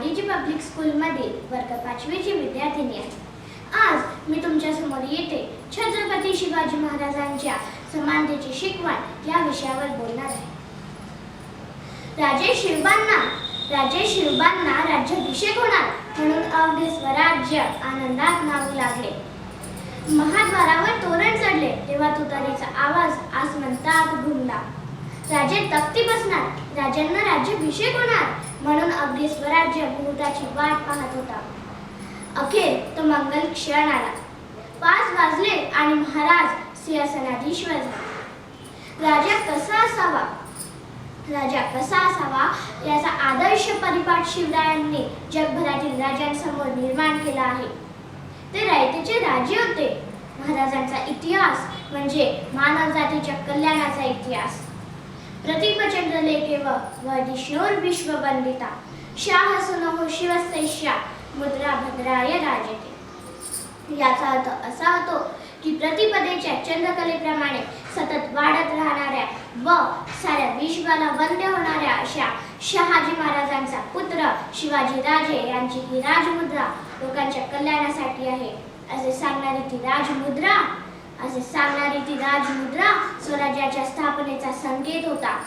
RDG public स्कूलमधील वर्ग पाचवीची विद्यार्थिनी आहे आज मी तुमच्यासमोर येते. छत्रपती शिवाजी महाराजांच्या समानतेची शिकवण या विषयावर बोलणार आहे. राजे शिवबांना राजे शिवबांना राज्याभिषेक होणार म्हणून अवघे स्वराज्य आनंदात नावू लागले. महाद्वारावर तोरण चढले तेव्हा तुतारीचा आवाज आसमंतात घुमला. राजे तक्ती बसणार राजांना राज्याभिषेक होणार म्हणून अगदी स्वराज्य मुहूर्ताची वाट पाहत होता. अखेर तो मंगल क्षण आला. पाच वाजले आणि महाराज सिंहासनाधीश्वर झाला. राजा कसा असावा? राजा कसा असावा याचा आदर्श परिपाठ शिवरायांनी जगभरातील राजांसमोर निर्माण केला आहे. ते रायतेचे राजे होते. महाराजांचा इतिहास म्हणजे मानव जातीच्या कल्याणाचा इतिहास. प्रतिपचंद्र लेखेव वर्धिष्णोर विश्ववंदिता शाह सुनहो शिवस्यैष्या मुद्रा भद्राय राजते। याचा अर्थ असा होतो की प्रतिपदेच्या चंद्रकलेप्रमाणे सतत वाढत राहणाऱ्या व साऱ्या विश्वाला वंद्य होणाऱ्या अशा शहाजी महाराजांचा पुत्र शिवाजी राजे यांची ही राजमुद्रा लोकांच्या कल्याणासाठी आहे. असे सांगणारी ती राजमुद्रा असे सांगणारी ती राजमुद्रा स्वराज्याच्या स्थापनेचा संकेत होता.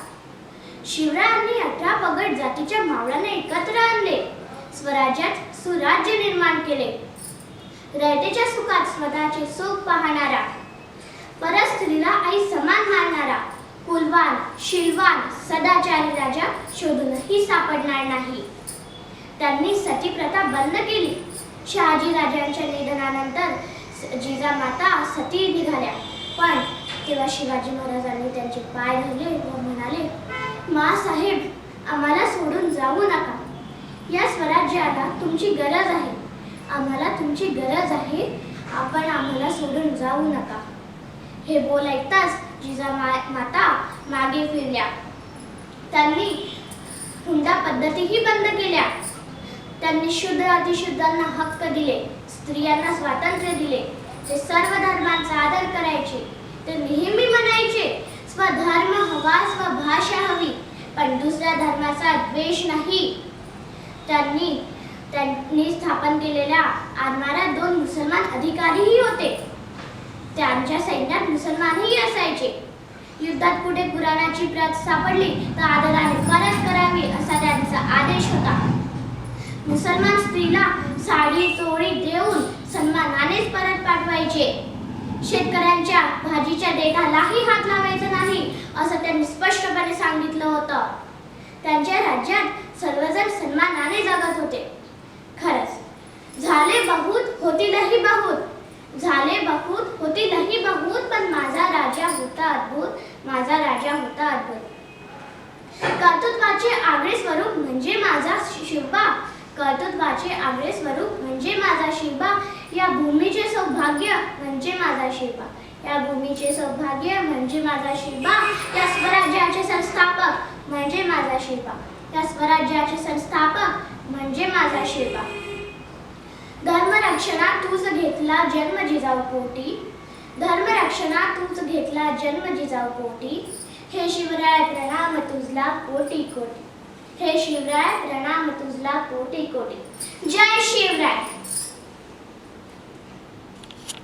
शिवरायांनी अठरा पगड जातीच्या मावळ्यांना एकत्र आणले. स्वराज्यात सुराज्य निर्माण केले. रयतेच्या सुखात स्वतःचे सुख पाहणारा परस्त्रीला आई समान मानणारा कुलवान शिलवान सदाचारी राजा शोधूनही सापडणार नाही. त्यांनी सती प्रथा बंद केली. शहाजी राजांच्या निधनानंतर जिजामाता सती निघाल्या. पण तेव्हा शिवाजी महाराजांनी त्यांचे पाय धरले व म्हणाले मा साहेब आम्हाला सोडून जाऊ नका. या स्वराज्याला तुमची गरज आहे. आम्हाला तुमची गरज आहे. आपण आम्हाला सोडून जाऊ नका. हे बोल ऐकताच जिजा माता मागे फिरल्या. त्यांनी हुंडा पद्धतीही बंद केल्या. त्यांनी शुद्ध अतिशुद्धांना हक्क दिले. स्त्रियांना स्वातंत्र्य दिले. ते सर्व धर्मांचा आदर करायचे. ते नेहमी म्हणायचे स्वधर्म हवा स्वभाषा हवी पण दुसऱ्या धर्माचा द्वेष नाही. त्यांनी त्यांनी स्थापन केलेल्या आरमारात दोन मुसलमान अधिकारीही होते. त्यांच्या सैन्यात मुसलमानही असायचे. युद्धात कुठे पुराणाची प्रत सापडली तर आदराने परत करावी असा त्यांचा आदेश होता. मुसलमान स्त्रीला साडी चोळी देऊन सन्मानानेच परत पाठवायचे. शेतकऱ्यांच्या भाजीच्या देठालाही हात लावायचा नाही असं त्यांनी स्पष्टपणे सांगितलं होतं. त्यांच्या राज्यात सर्वजण सन्मानाने जगत होते. खरंच झाले बहुत होतीलही बहुत. झाले बहुत होतीलही बहुत पण माझा राजा होता अद्भुत माझा राजा होता अद्भुत. कर्तृत्वाचे आगळे स्वरूप म्हणजे माझा कर्तृत्वाचे स्वरूप म्हणजे माझा शिबा या भूमीचे सौभाग्य म्हणजे माझा शिबा या भूमीचे सौभाग्य म्हणजे माझा शिबा या स्वराज्याचे संस्थापक म्हणजे माझा शिबा या स्वराज्याचे संस्थापक म्हणजे माझा शिबा धर्मरक्षणात तूच घेतला जन्म जिजाऊ पोटी. धर्मरक्षणात तूच घेतला जन्म जिजाऊ पोटी. हे शिवराय प्रणाम तुझला कोटी कोटी. हे शिवराय प्रणाम तुझला कोटी कोटी. जय शिवराय.